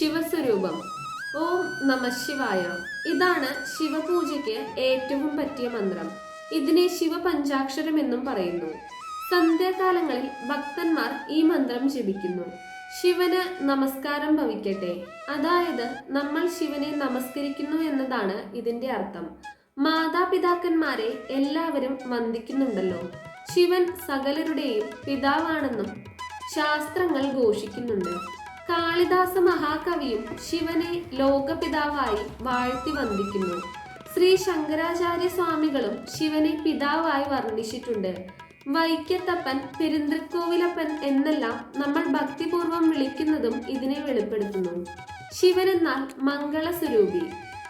ശിവസ്വരൂപം. ഓം നമ ശിവായ. ഇതാണ് ശിവപൂജയ്ക്ക് ഏറ്റവും പറ്റിയ മന്ത്രം. ഇതിനെ ശിവപഞ്ചാക്ഷരം എന്നും പറയുന്നു. സന്ധ്യാകാലങ്ങളിൽ ഭക്തന്മാർ ഈ മന്ത്രം ജപിക്കുന്നു. ശിവന് നമസ്കാരം ഭവിക്കട്ടെ. അതായത് നമ്മൾ ശിവനെ നമസ്കരിക്കുന്നു എന്നതാണ് ഇതിന്റെ അർത്ഥം. മാതാപിതാക്കന്മാരെ എല്ലാവരും വന്ദിക്കുന്നുണ്ടല്ലോ. ശിവൻ സകലരുടെയും പിതാവാണെന്നും ശാസ്ത്രങ്ങൾ ഘോഷിക്കുന്നുണ്ട്. കാളിദാസ മഹാകവിയും ശിവനെ ലോകപിതാവായി വാഴ്ത്തി വന്ദിക്കുന്നു. ശ്രീ ശങ്കരാചാര്യ സ്വാമികളും ശിവനെ പിതാവായി വർണിച്ചിട്ടുണ്ട്. വൈക്കത്തപ്പൻ പെരുന്തൃക്കോവിലപ്പൻ എന്നെല്ലാം നമ്മൾ ഭക്തിപൂർവം വിളിക്കുന്നതും ഇതിനെ വെളിപ്പെടുത്തുന്നു. ശിവൻ എന്നാൽ മംഗളസ്വരൂപി.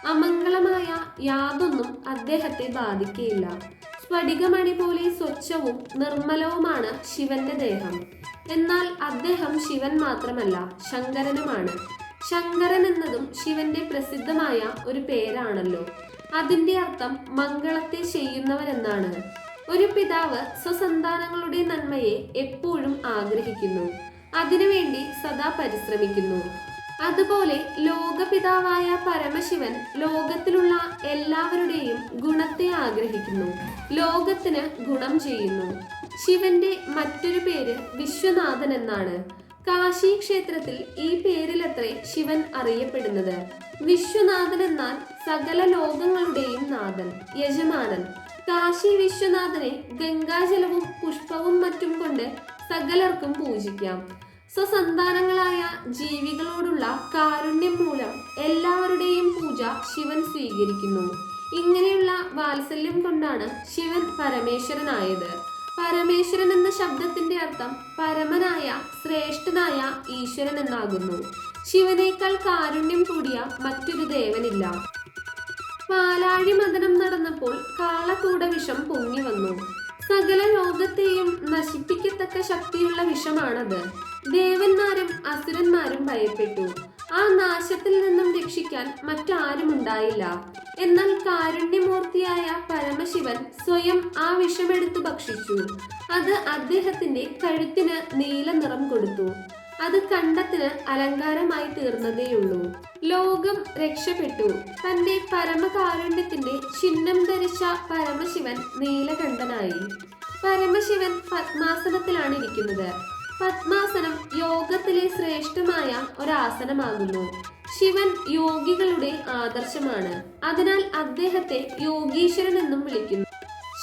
അമംഗളമായ യാതൊന്നും അദ്ദേഹത്തെ ബാധിക്കയില്ല. സ്ഫടികമണി പോലെ സ്വച്ഛവും നിർമ്മലവുമാണ് ശിവന്റെ ദേഹം. എന്നാൽ അദ്ദേഹം ശിവൻ മാത്രമല്ല ശങ്കരനുമാണ്. ശങ്കരൻ എന്നതും ശിവന്റെ പ്രസിദ്ധമായ ഒരു പേരാണല്ലോ. അതിന്റെ അർത്ഥം മംഗളത്തെ ചെയ്യുന്നവരെന്നാണ്. ഒരു പിതാവ് സ്വസന്താനങ്ങളുടെ നന്മയെ എപ്പോഴും ആഗ്രഹിക്കുന്നു. അതിനുവേണ്ടി സദാ പരിശ്രമിക്കുന്നു. അതുപോലെ ലോകപിതാവായ പരമശിവൻ ലോകത്തിലുള്ള എല്ലാവരുടെയും ഗുണത്തെ ആഗ്രഹിക്കുന്നു. ലോകത്തിന് ഗുണം ചെയ്യുന്നു. ശിവന്റെ മറ്റൊരു പേര് വിശ്വനാഥൻ എന്നാണ്. കാശി ക്ഷേത്രത്തിൽ ഈ പേരിലത്രേ ശിവൻ അറിയപ്പെടുന്നത്. വിശ്വനാഥൻ എന്നാൽ സകല ലോകങ്ങളുടെയും നാഥൻ യജമാനൻ. കാശി വിശ്വനാഥനെ ഗംഗാജലവും പുഷ്പവും മറ്റും കൊണ്ട് സകലർക്കും പൂജിക്കാം. സ്വസന്താനങ്ങളായ ജീവികളോടുള്ള കാരുണ്യം മൂലം എല്ലാവരുടെയും പൂജ ശിവൻ സ്വീകരിക്കുന്നു. ഇങ്ങനെയുള്ള വാത്സല്യം കൊണ്ടാണ് ശിവൻ പരമേശ്വരനായത്. പരമേശ്വരൻ എന്ന ശബ്ദത്തിന്റെ അർത്ഥം പരമനായ ശ്രേഷ്ഠനായ ഈശ്വരൻ എന്നാകുന്നു. ശിവനേക്കാൾ കാരുണ്യം കൂടിയ മറ്റൊരു ദേവനില്ല. പാലാഴി മദനം നടന്നപ്പോൾ കാളക്കൂട വിഷം പൊങ്ങി വന്നു. സകല ലോകത്തെയും നശിപ്പിക്കത്തക്ക ശക്തിയുള്ള വിഷമാണത്. ദേവന്മാരും അസുരന്മാരും ഭയപ്പെട്ടു. ആ നാശത്തിൽ നിന്നും രക്ഷിക്കാൻ മറ്റാരും ഉണ്ടായില്ല എന്നാൽ കാരുണ്യമൂർത്തിയായ പരമശിവൻ സ്വയം ആ വിഷമെടുത്തു ഭക്ഷിച്ചു. അത് അദ്ദേഹത്തിന്റെ കഴുത്തിന് നീല നിറം കൊടുത്തു. അത് കണ്ടത്തിന് അലങ്കാരമായി തീർന്നതേയുള്ളൂ. ലോകം രക്ഷപ്പെട്ടു. തന്റെ പരമകാരുണ്യത്തിന്റെ ചിഹ്നം ധരിച്ച പരമശിവൻ നീലകണ്ഠനായി. പരമശിവൻ പത്മാസനത്തിലാണ് ഇരിക്കുന്നത് പത്മാസനം യോഗത്തിലെ ശ്രേഷ്ഠമായ ഒരാസനമാകുന്നു. ശിവൻ യോഗികളുടെ ആദർശമാണ്. അതിനാൽ അദ്ദേഹത്തെ യോഗീശ്വരൻ എന്നും വിളിക്കുന്നു.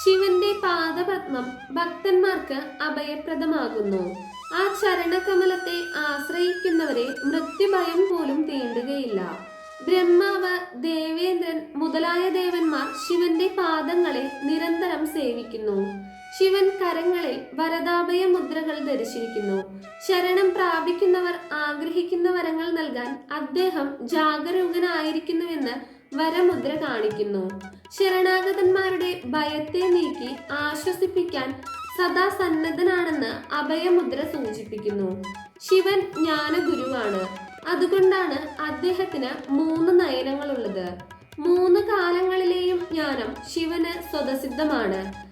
ശിവന്റെ പാദപത്മം ഭക്തന്മാർക്ക് അഭയപ്രദമാകുന്നു. ആ ചരണകമലത്തെ ആശ്രയിക്കുന്നവരെ മൃത്യുഭയം പോലും തീണ്ടുകയില്ല. ബ്രഹ്മാവ് ദേവേന്ദ്രൻ മുതലായ ദേവന്മാർ ശിവന്റെ പാദങ്ങളെ നിരന്തരം സേവിക്കുന്നു. ശിവൻ കരങ്ങളിൽ വരദാഭയ മുദ്രകൾ ധരിച്ചിരിക്കുന്നു. ശരണം പ്രാപിക്കുന്നവർ ആഗ്രഹിക്കുന്ന വരങ്ങൾ നൽകാൻ അദ്ദേഹം ജാഗരൂകനായിരിക്കുന്നുവെന്ന് വരമുദ്ര കാണിക്കുന്നു. ശരണാഗതന്മാരുടെ ഭയത്തെ നീക്കി ആശ്വസിപ്പിക്കാൻ സദാ സന്നദ്ധനാണെന്ന് അഭയമുദ്ര സൂചിപ്പിക്കുന്നു. ശിവൻ ജ്ഞാനഗുരുവാണ്. അതുകൊണ്ടാണ് അദ്ദേഹത്തിന് മൂന്ന് നയനങ്ങളുള്ളത്. മൂന്ന് കാലങ്ങളിലെയും ജ്ഞാനം ശിവന് സ്വതസിദ്ധമാണ്.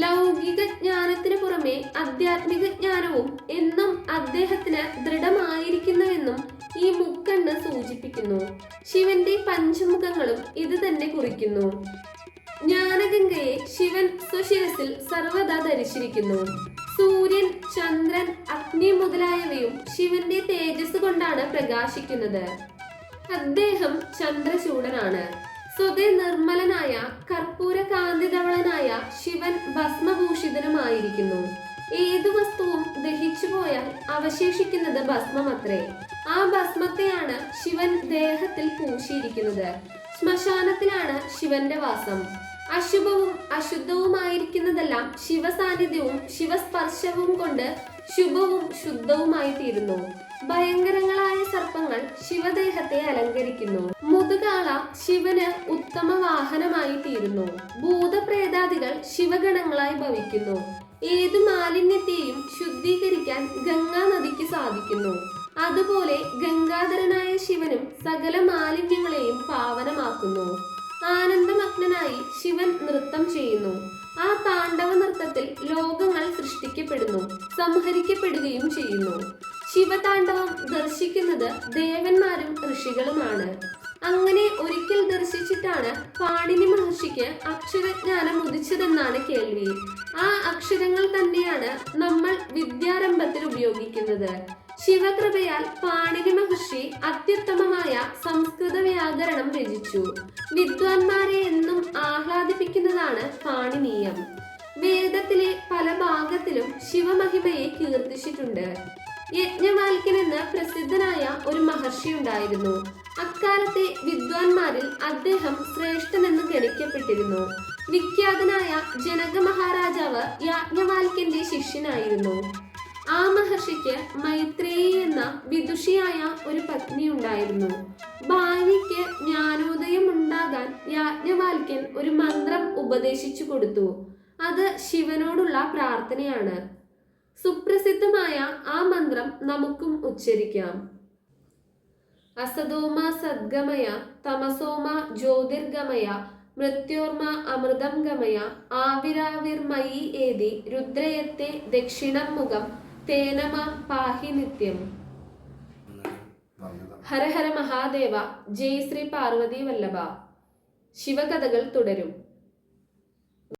ലൗകിക ജ്ഞാനത്തിന് പുറമെ ആധ്യാത്മിക ജ്ഞാനവും എന്നും അദ്ദേഹത്തിന് ദൃഢമായിരിക്കുന്നുവെന്നും ഈ മുക്കണ്ണ് സൂചിപ്പിക്കുന്നു. ശിവന്റെ പഞ്ചമുഖങ്ങളും ഇത് തന്നെ കുറിക്കുന്നു. ജ്ഞാനഗംഗയെ ശിവൻ സ്വശിരസിൽ സർവദാ ധരിച്ചിരിക്കുന്നു. സൂര്യൻ ചന്ദ്രൻ അഗ്നി മുതലായവയും ശിവന്റെ തേജസ് കൊണ്ടാണ് പ്രകാശിക്കുന്നത്. അദ്ദേഹം ചന്ദ്രചൂടനാണ് സ്വതേ നിർമ്മലനായ കർപ്പൂര കാന്തിതവളനായ ശിവൻ ഭസ്മഭൂഷിതനുമായിരിക്കുന്നു. ഏതു വസ്തുവും ദഹിച്ചു പോയാൽ അവശേഷിക്കുന്നത് ഭസ്മമത്രേ. ആ ഭസ്മത്തെയാണ് ശിവൻ ദേഹത്തിൽ പൂശിയിരിക്കുന്നത്. ശ്മശാനത്തിലാണ് ശിവന്റെ വാസം. അശുഭവും അശുദ്ധവുമായിരിക്കുന്നതെല്ലാം ശിവസാന്നിധ്യവും ശിവസ്പർശവും കൊണ്ട് ശുഭവും ശുദ്ധവുമായി തീരുന്നു ഭയങ്കരങ്ങളായ സർപ്പങ്ങൾ ശിവദേഹത്തെ അലങ്കരിക്കുന്നു. മുതുകാള ശിവന് ഉത്തമ വാഹനമായി തീരുന്നു. ഭൂതപ്രേതാദികൾ ശിവഗണങ്ങളായി ഭവിക്കുന്നു. ഏതു മാലിന്യത്തെയും ശുദ്ധീകരിക്കാൻ ഗംഗാ നദിക്ക് സാധിക്കുന്നു. അതുപോലെ ഗംഗാധരനായ ശിവനും സകല മാലിന്യങ്ങളെയും പാവനമാക്കുന്നു. ആനന്ദമഗ്നായി ശിവൻ നൃത്തം ചെയ്യുന്നു. ആ താണ്ഡവ നൃത്തത്തിൽ ലോകങ്ങൾ സൃഷ്ടിക്കപ്പെടുന്നു സംഹരിക്കപ്പെടുകയും ചെയ്യുന്നു. ശിവതാണ്ഡവം ദർശിക്കുന്നത് ദേവന്മാരും ഋഷികളുമാണ്. അങ്ങനെ ഒരിക്കൽ ദർശിച്ചിട്ടാണ് പാണിനി മഹർഷിക്ക് അക്ഷരജ്ഞാനം ഉദിച്ചതെന്നാണ് കേൾവി. ആ അക്ഷരങ്ങൾ തന്നെയാണ് നമ്മൾ വിദ്യാരംഭത്തിൽ ഉപയോഗിക്കുന്നത്. ശിവകൃപയാൽ പാണിനി മഹർഷി അത്യുത്തമമായ സംസ്കൃത വ്യാകരണം രചിച്ചു. വിദ്വാൻമാരെ എന്നും ആഹ്ലാദിപ്പിക്കുന്നതാണ് പാണിനീയം വേദത്തിലെ പല ഭാഗത്തിലും ശിവമഹിമയെ കീർത്തിച്ചിട്ടുണ്ട്. യജ്ഞവാൽക്കൻ എന്ന പ്രസിദ്ധനായ ഒരു മഹർഷി ഉണ്ടായിരുന്നു. അക്കാലത്തെ വിദ്വാൻമാരിൽ അദ്ദേഹം ശ്രേഷ്ഠനെന്ന് ഗണിക്കപ്പെട്ടിരുന്നു. വിഖ്യാതനായ ജനക മഹാരാജാവ് യാജ്ഞവാൽക്കന്റെ ശിഷ്യനായിരുന്നു. ആ മഹർഷിക്ക് മൈത്രേയി എന്ന വിദുഷിയായ ഒരു പത്നി ഉണ്ടായിരുന്നു. ഭാര്യയ്ക്ക് ജ്ഞാനോദയം ഉണ്ടാകാൻ യാജ്ഞവാൽക്കൻ ഒരു മന്ത്രം ഉപദേശിച്ചു കൊടുത്തു. അത് ശിവനോടുള്ള പ്രാർത്ഥനയാണ്. സുപ്രസിദ്ധമായ ആ മന്ത്രം നമുക്കും ഉച്ചരിക്കാം. അസതോമ സദ്ഗമയ തമസോമ ജ്യോതിർഗമയ മൃത്യോർമ അമൃതം ഗമയ ആവിരാവിർമയി ഏതി രുദ്രയത്തെ ദക്ഷിണം മുഖം തേനമ പാഹി നിത്യം. ഹര ഹര മഹാദേവ ജയ് ശ്രീ പാർവതി വല്ലഭ. ശിവകഥകൾ തുടരും.